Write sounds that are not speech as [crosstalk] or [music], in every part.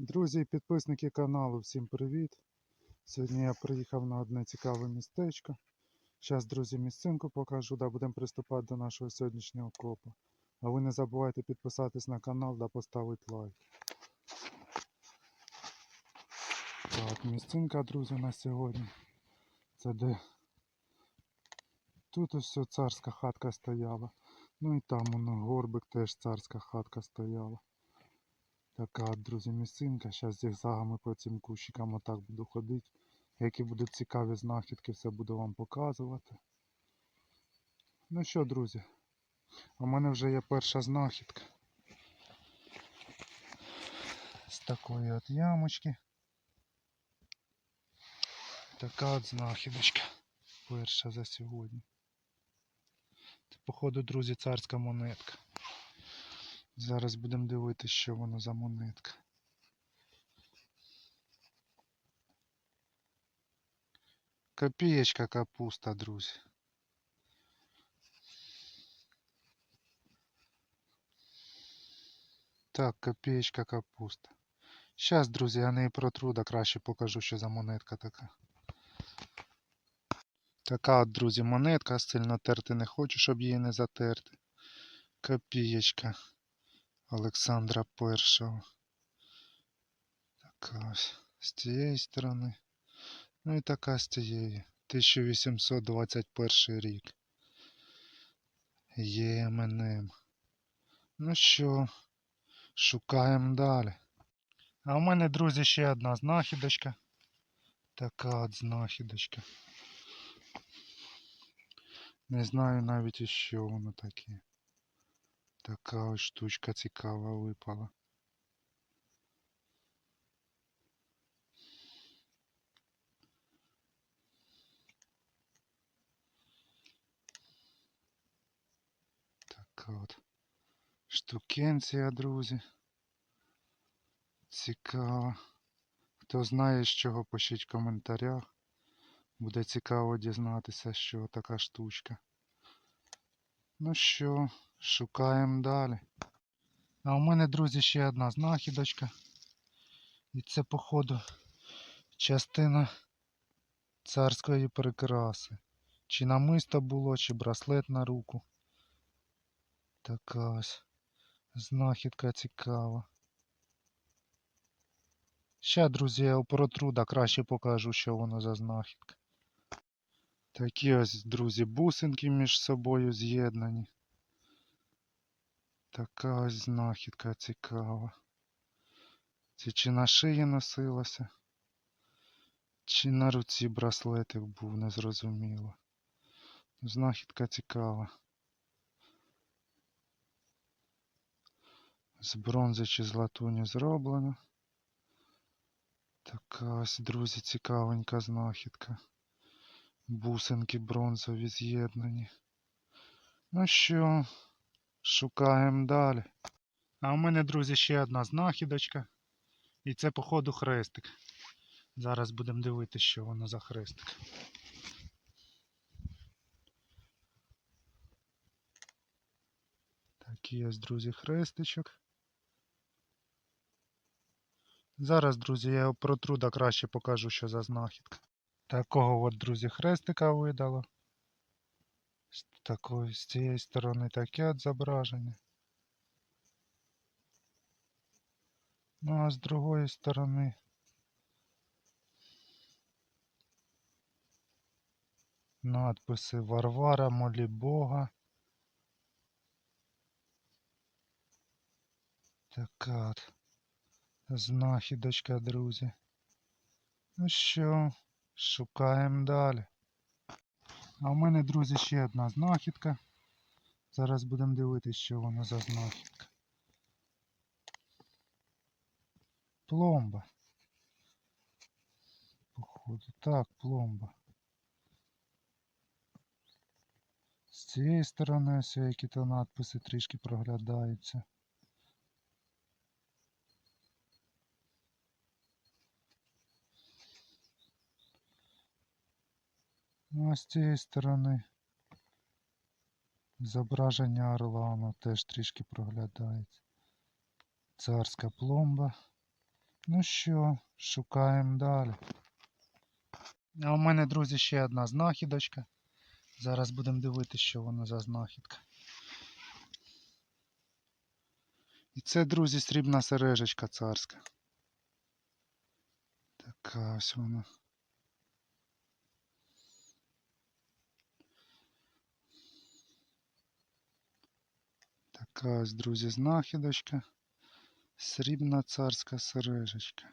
Друзі і підписники каналу, всім привіт! Сьогодні я приїхав на одне цікаве містечко. Зараз, друзі, місцинку покажу, да будемо приступати до нашого сьогоднішнього копу. А ви не забувайте підписатись на канал та поставити лайк. Так, місцинка, друзі, на сьогодні. Це де тут ось царська хатка стояла. Ну і там воно горбик теж царська хатка стояла. Така друзі, місцинка. Зараз зігзагами по цим кущикам отак буду ходити. Які будуть цікаві знахідки, все буду вам показувати. Ну що, друзі, у мене вже є перша знахідка. З такої от ямочки. Така от знахідочка. Перша за сьогодні. Це, походу, друзі, царська монетка. Зараз будемо дивитися, що воно за монетка. Копієчка капуста, друзі. Так, копієчка капуста. Щас, друзі, я неї протру, да краще покажу, що за монетка така. Така от, друзі, монетка, сильно терти не хочу, щоб її не затерти. Копієчка. Олександра Першого. Така ось з цієї сторони. Ну і така з цієї. 1821 рік. ЄМНМ. Ну що, шукаємо далі. А у мене, друзі, ще одна знахідочка. Така от знахідочка. Не знаю навіть і що воно таке. Така ось штучка цікава випала. Така от штукенція, друзі. Цікаво. Хто знає, з чого пишіть в коментарях. Буде цікаво дізнатися, що така штучка. Ну що, шукаємо далі. А у мене, друзі, ще одна знахідочка. І це, походу, частина царської прикраси. Чи намисто було, чи браслет на руку. Така ось знахідка цікава. Ще, друзі, я протру, да краще покажу, що воно за знахідка. Такі ось, друзі, бусинки між собою з'єднані. Така ось знахідка цікава. Це чи на шиї носилося, чи на руці браслетик був, незрозуміло. Знахідка цікава. З бронзи чи з латуні зроблено. Така ось, друзі, цікавенька знахідка. Бусинки бронзові з'єднані. Ну що, шукаємо далі. А у мене, друзі, ще одна знахідочка. І це, походу, хрестик. Зараз будемо дивитися, що воно за хрестик. Такий ось, друзі, хрестичок. Зараз, друзі, я його протру, да краще покажу, що за знахідка. Такого от, друзі, хрестика видало. З такої, з цієї сторони таке от зображення. Ну а з другої сторони. Надписи Варвара, молі Бога. Така от знахідочка, друзі. Ну що, шукаємо далі. А в мене, друзі, ще одна знахідка. Зараз будемо дивитися, що воно за знахідка. Пломба. Походу. Так, пломба. З цієї сторони ось які-то надписи трішки проглядаються. Ну, а з цієї сторони зображення орла воно теж трішки проглядається. Царська пломба. Ну що, шукаємо далі. А у мене, друзі, ще одна знахідочка. Зараз будемо дивитися, що воно за знахідка. І це, друзі, срібна сережечка царська. Така ось вона. Така ось, друзі, знахідочка. Срібна царська сережечка.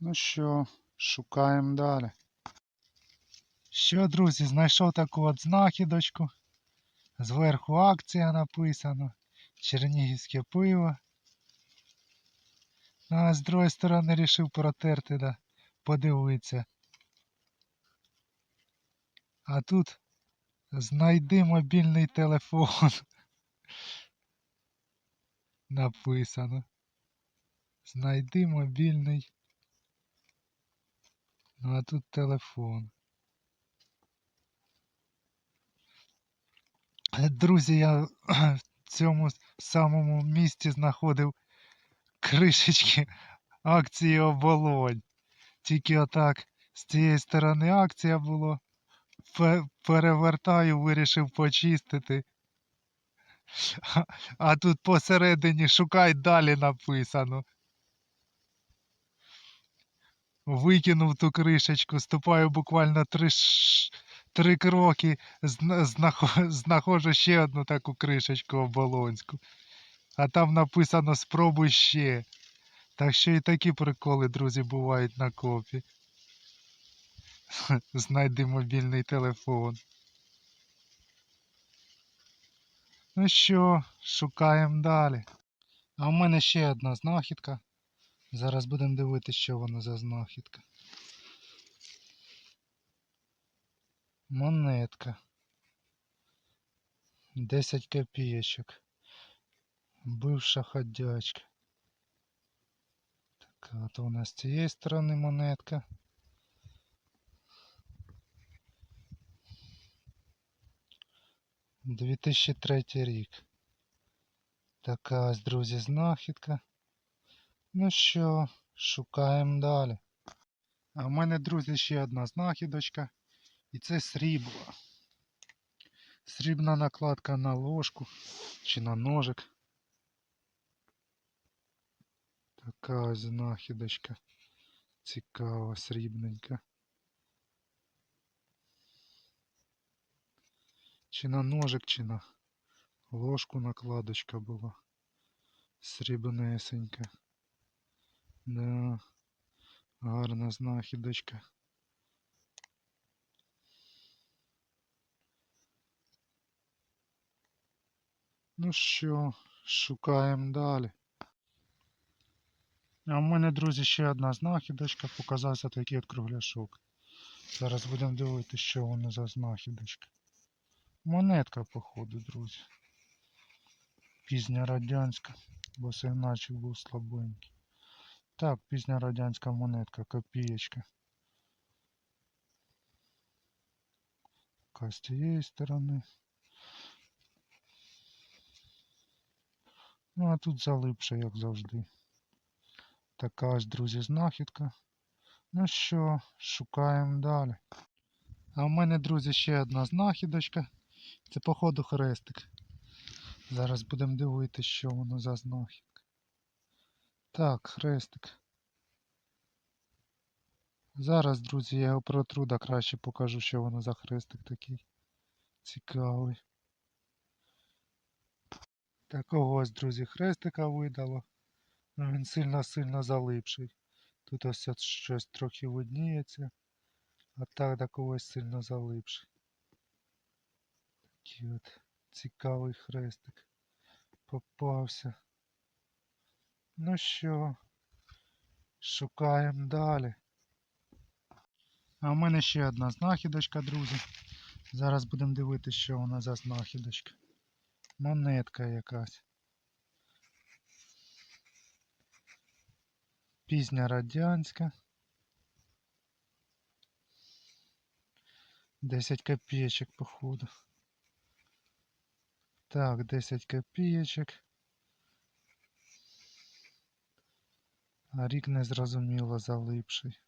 Ну що, шукаємо далі. Що, друзі, знайшов таку от знахідочку. Зверху акція написано. Чернігівське пиво. А з другої сторони рішив протерти, да, подивитися. А тут знайди мобільний телефон. [laughs] Написано. Знайди мобільний. Ну а тут телефон. Друзі, я [clears throat] в цьому самому місці знаходив кришечки акції оболонь. Тільки отак з цієї сторони акція була. Перевертаю, вирішив почистити. А- тут посередині шукай далі написано. Викинув ту кришечку, ступаю буквально три, три кроки, знаходжу ще одну таку кришечку оболонську. А там написано спробуй ще. Так що і такі приколи, друзі, бувають на копі. [laughs] Знайди мобільний телефон. Ну що, шукаємо далі. А в мене ще одна знахідка. Зараз будемо дивитися, що воно за знахідка. Монетка. 10 копеечок. Бывша ходячка. Так, от у нас з цієї сторони монетка. Дві тисячі третій рік. Така ось, друзі, знахідка. Ну що, шукаємо далі. А в мене, друзі, ще одна знахідочка. І це срібло. Срібна накладка на ложку чи на ножик. Така ось знахідочка. Цікава, срібненька. Чи на ножик, чи на ложку накладочка була. Срібнесенька. Да. Гарна знахідочка. Ну що, шукаємо далі. А в мене, друзі, ще одна знахідочка. Показався такий от кругляшок. Зараз будемо дивитися, що воно за знахідочка. Монетка, походу, друзі. Пізня радянська, бо сигнальчик був слабенький. Так, пізня радянська монетка, копієчка. З цієї сторони. Ну, а тут залипше, як завжди. Така ось, друзі, знахідка. Ну що, шукаємо далі. А в мене, друзі, ще одна знахідочка. Це, походу, хрестик. Зараз будемо дивитися, що воно за знахідка. Так, хрестик. Зараз, друзі, я його протру, да краще покажу, що воно за хрестик такий. Цікавий. Такого ось, друзі, хрестика видало. Ну, він сильно-сильно залипший. Тут ось щось трохи видніється. А так такого ось сильно залипший. Такий от цікавий хрестик. Попався. Ну що, шукаємо далі. А в мене ще одна знахідочка, друзі. Зараз будемо дивитися, що вона за знахідочка. Монетка якась. Пізня радянська. 10 копеечок, походу. Так, 10 копеечок. А рік незрозуміло залипший.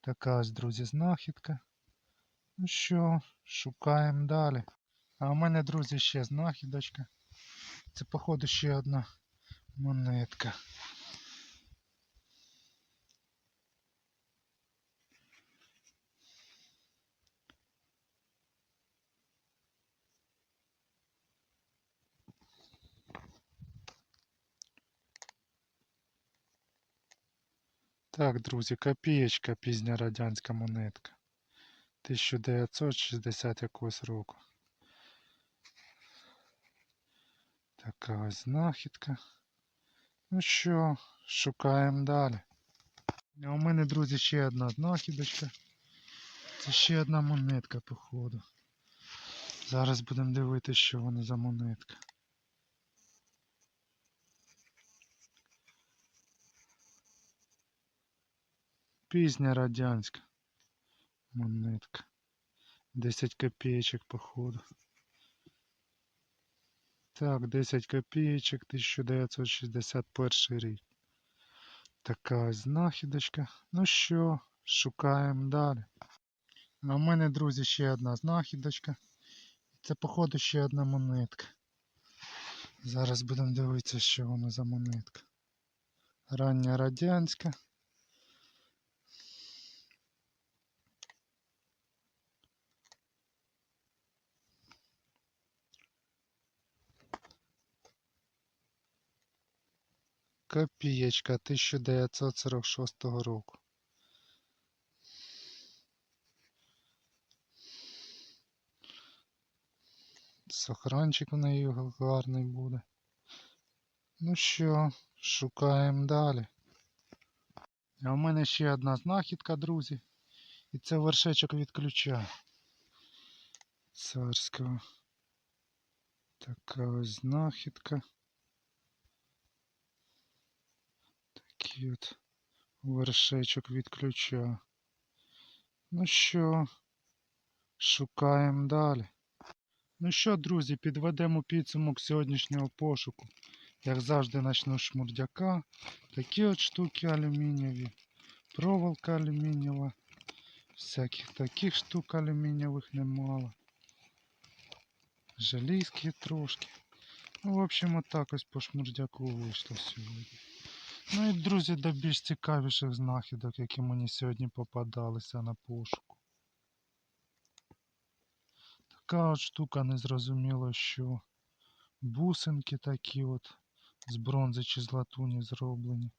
Така ось, друзі, знахідка. Ну що, шукаємо далі. А у мене, друзі, ще знахідочка. Це, походу, ще одна монетка. Так, друзі, копієчка пізня радянська монетка. 1960 якогось року. Така ось знахідка. Ну що, шукаємо далі. У мене, друзі, ще одна знахідочка. Це ще одна монетка, походу. Зараз будемо дивитися, що вона за монетка. Пізня радянська монетка. 10 копеечок, походу. Так, 10 копеечок, 1961 рік. Така знахідочка. Ну що, шукаємо далі. А в мене, друзі, ще одна знахідочка. Це, походу, ще одна монетка. Зараз будемо дивитися, що воно за монетка. Рання радянська. Копієчка 1946 року. Сохранчик у неї гарний буде. Ну що, шукаємо далі. А в мене ще одна знахідка, друзі. І це вершечок від ключа. Царського. Така ось знахідка. Такий от вершечок від ключа. Ну що, шукаємо далі. Ну що, друзі, підведемо підсумок сьогоднішнього пошуку. Як завжди, почну з шмурдяка. Такі от штуки алюмінієві, проволока алюмінієва. Всяких таких штук алюмінієвих немало. Желізки трошки. Ну, в общем, отак ось по шмурдяку вийшло сьогодні. Ну і, друзі, до більш цікавіших знахідок, які мені сьогодні попадалися на пошуку. Така от штука незрозуміло, що бусинки такі от з бронзи чи з латуні зроблені.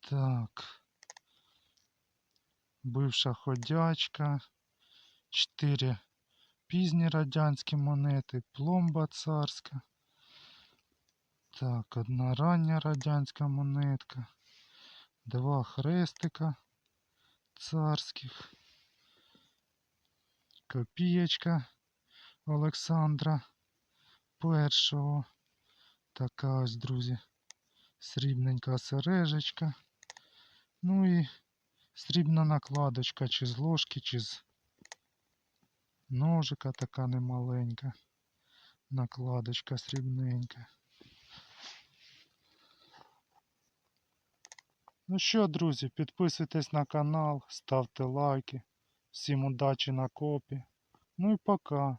Так. Бивша ходячка. Чотири пізні радянські монети, пломба царська. Так, одна рання радянська монетка. Два хрестика царських. Копієчка Олександра першого. Така ось, друзі, срібненька сережечка. Ну і срібна накладочка, чи з ложки, чи з ножика така немаленька. Накладочка срібненька. Ну що, друзі, підписуйтесь на канал, ставте лайки. Всім удачі на копі. Ну і пока.